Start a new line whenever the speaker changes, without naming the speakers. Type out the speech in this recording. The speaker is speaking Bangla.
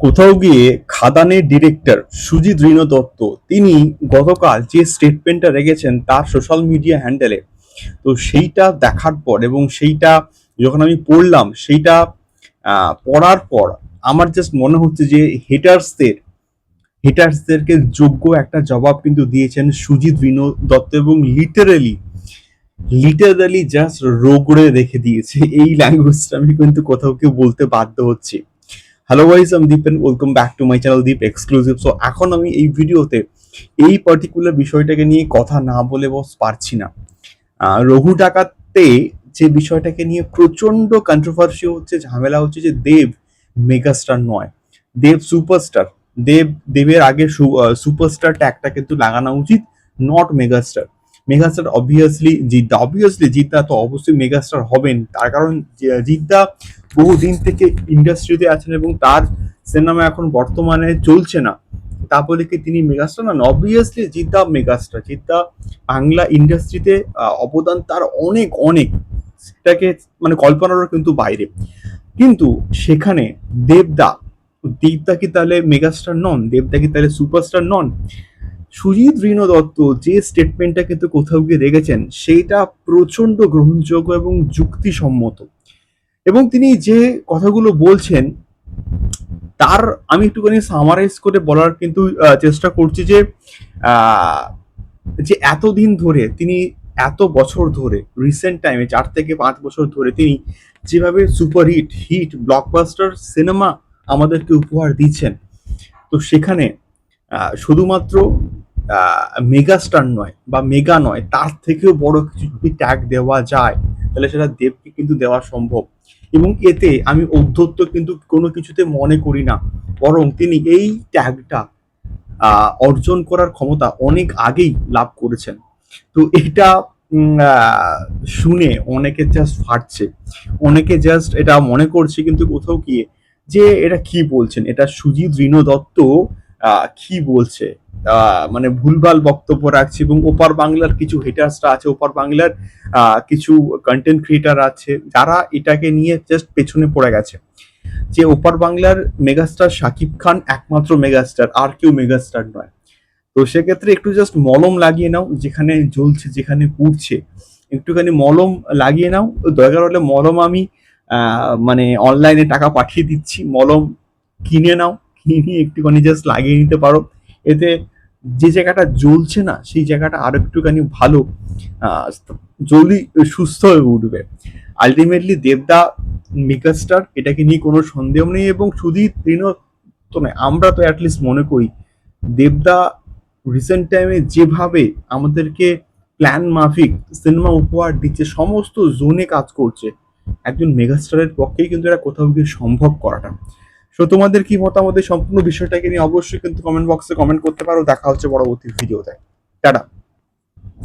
কোথাও গিয়ে খাদানের ডিরেক্টর সুজিত ঋণ দত্ত তিনি গতকাল যে স্টেটমেন্টটা রেখেছেন তার সোশ্যাল মিডিয়া হ্যান্ডেলে তো সেইটা দেখার পর এবং সেইটা যখন আমি পড়লাম, সেইটা পড়ার পর আমার জাস্ট মনে হচ্ছে যে হেটার্সদের হেটার্সদেরকে যোগ্য একটা জবাব কিন্তু দিয়েছেন সুজিত ঋণ দত্ত এবং লিটারেলি লিটারালি জাস্ট রোগড়ে রেখে দিয়েছে। এই ল্যাঙ্গুয়েজটা আমি কিন্তু কোথাও কেউ বলতে বাধ্য হচ্ছি। হ্যালো ওয়াইজ আমি Deep and welcome back to my channel Deep exclusive so এখন আমি এই ভিডিওতে এই পার্টিকুলার বিষয়টাকে নিয়ে কথা না বলে বস পারছি না। রঘু ডাকাতে যে বিষয়টাকে নিয়ে প্রচণ্ড কন্ট্রোভার্সি হচ্ছে, ঝামেলা হচ্ছে যে দেব মেগাস্টার নয়। দেব সুপারস্টার দেব, দেবের আগে সুপারস্টার ট্যাগটা কিন্তু লাগানো উচিত নট মেগাস্টার মেগাস্টার অবভিয়াসলি জিদ্দা অবভিয়াসলি জিদ্দা তো অবশ্যই মেগাস্টার হবেন। তার কারণ জিদ্দা বহুদিন থেকে ইন্ডাস্ট্রিতে আছেন এবং তার সিনেমা এখন বর্তমানে চলছে না। তা বলে কি তিনি মেগাস্টার না? অবভিয়াসলি জিদ্দা মেগাস্টার। জিদ্দা বাংলা ইন্ডাস্ট্রিতে অবদান তার অনেক অনেক। সেটাকে মানে কল্পনারও কিন্তু বাইরে। কিন্তু সেখানে দেবদা দেবদা কি তাহলে মেগাস্টার নন? দেবদা কি তাহলে সুপারস্টার নন? সুজিত ঋণ দত্ত যে স্টেটমেন্টটা কিন্তু কোথাও গিয়ে রেখেছেন সেইটা প্রচণ্ড গ্রহণযোগ্য এবং যুক্তিসম্মত। এবং তিনি যে কথাগুলো বলছেন, তার আমি একটুখানি সামারাইজ করে বলার কিন্তু চেষ্টা করছি যে যে এতদিন ধরে তিনি এত বছর ধরে রিসেন্ট টাইমে চার থেকে পাঁচ বছর ধরে তিনি যেভাবে সুপারহিট হিট ব্লকবাস্টার সিনেমা আমাদেরকে উপহার দিচ্ছেন। তো সেখানে শুধুমাত্র মেগাস্টার নয় বা মেগা নয়, তার থেকেও বড় কিছু যদি ট্যাগ দেওয়া যায়, তাহলে সেটা দেবকে কিন্তু দেওয়া সম্ভব। এবং এতে আমি অধ্যত্ত কিন্তু কোনো কিছুতে মনে করি না, বরং তিনি এই ট্যাগটা অর্জন করার ক্ষমতা অনেক আগেই লাভ করেছেন। তো এটা শুনে অনেকে জাস্ট ফাটছে। অনেকে জাস্ট এটা মনে করছে কিন্তু কোথাও গিয়ে যে এটা কি বলছেন? এটা সুজিত ঋণ দত্ত কি বলছে? মানে ভুলভাল বক্তব্য রাখছে এবং ওপার বাংলার কিছু হেটার্সরা আছে, ওপার বাংলার কিছু কন্টেন্ট ক্রিয়েটার আছে, যারা এটাকে নিয়ে জাস্ট পেছনে পড়ে গেছে। যে ওপার বাংলার মেগাস্টার শাকিব খান একমাত্র মেগাস্টার আর কেউ মেগাস্টার নয়। তো সেক্ষেত্রে একটু জাস্ট মলম লাগিয়ে নাও, যেখানে জ্বলছে, যেখানে পুড়ছে। একটুখানি মলম লাগিয়ে নাও, দরকার হলে মলম আমি মানে অনলাইনে টাকা পাঠিয়ে দিচ্ছি, মলম কিনে নাও। কিনে একটুখানি জাস্ট লাগিয়ে নিতে পারো। এতে যে জায়গাটা জ্বলছে না, সেই জায়গাটা আরও একটুখানি ভালো জলদি সুস্থ হয়ে উঠবে। আলটিমেটলি দেবদা মেগাস্টার এটাকে নিয়ে কোনো সন্দেহ নেই এবং সুদীপ তৃণ তো আমরা তো অ্যাটলিস্ট মনে করি, দেবদা রিসেন্ট টাইমে যেভাবে আমাদেরকে প্ল্যান মাফিক সিনেমা উপহার দিচ্ছে, সমস্ত জোনে কাজ করছে, একজন মেগাস্টারের পক্ষেই কিন্তু এটা কোথাও গিয়ে সম্ভব করাটা। সো তোমাদের কি মতামত সম্পূর্ণ বিষয়টাকে নিয়ে অবশ্যই কিন্তু কমেন্ট বক্সে কমেন্ট করতে পারো। দেখা হচ্ছে পরবর্তী ভিডিওতে টাটা।